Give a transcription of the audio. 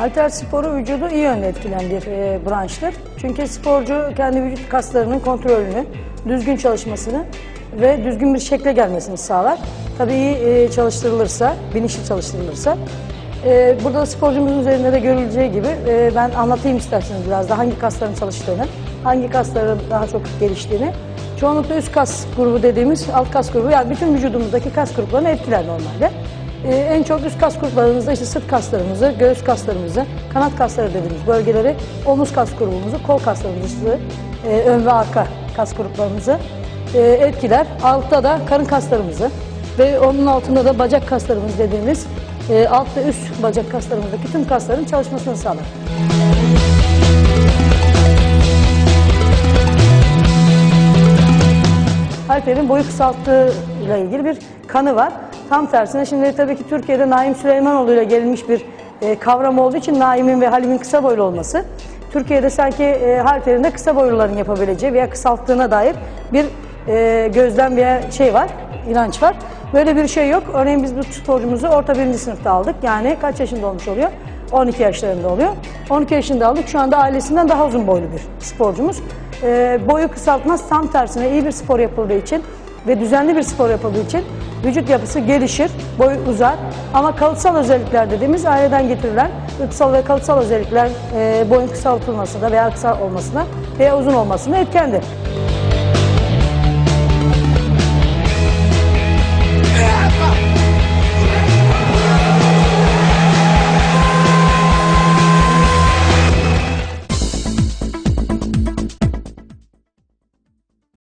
Halter sporu vücudu iyi yönde etkileyen bir e, branştır. Çünkü sporcu kendi vücut kaslarının kontrolünü, düzgün çalışmasını ve düzgün bir şekle gelmesini sağlar. Tabii iyi e, çalıştırılırsa, bilinçli çalıştırılırsa. E, burada sporcumuzun üzerinde de görüleceği gibi e, ben anlatayım isterseniz biraz da hangi kasların çalıştığını, hangi kasların daha çok geliştiğini. Çoğunlukla üst kas grubu dediğimiz alt kas grubu yani bütün vücudumuzdaki kas gruplarını etkiler normalde. Ee, en çok üst kas gruplarımızda işte sırt kaslarımızı, göğüs kaslarımızı, kanat kasları dediğimiz bölgeleri, omuz kas grubumuzu, kol kaslarımızı, e, ön ve arka kas gruplarımızı e, etkiler. Altta da karın kaslarımızı ve onun altında da bacak kaslarımız dediğimiz e, alt ve üst bacak kaslarımızdaki tüm kasların çalışmasını sağlar. Alper'in boyu kısalttığı ile ilgili bir kanı var. Tam tersine şimdi tabii ki Türkiye'de Naim Süleymanoğlu ile gelinmiş bir e, kavram olduğu için Naim'in ve Halim'in kısa boylu olması. Türkiye'de sanki e, Halper'in de kısa boyluların yapabileceği veya kısalttığına dair bir e, gözlem veya şey var, inanç var. Böyle bir şey yok. Örneğin biz bu sporcumuzu orta birinci sınıfta aldık. Yani kaç yaşında olmuş oluyor? 12 yaşlarında oluyor. 12 yaşında aldık. Şu anda ailesinden daha uzun boylu bir sporcumuz. Ee, boyu kısaltmaz. Tam tersine iyi bir spor yapıldığı için ve düzenli bir spor yapıldığı için vücut yapısı gelişir, boy uzar. Ama kalıtsal özellikler dediğimiz aileden getirilen ırksal ve kalıtsal özellikler e, boyun kısaltılmasına veya kısa olmasına veya uzun olmasına etkendir.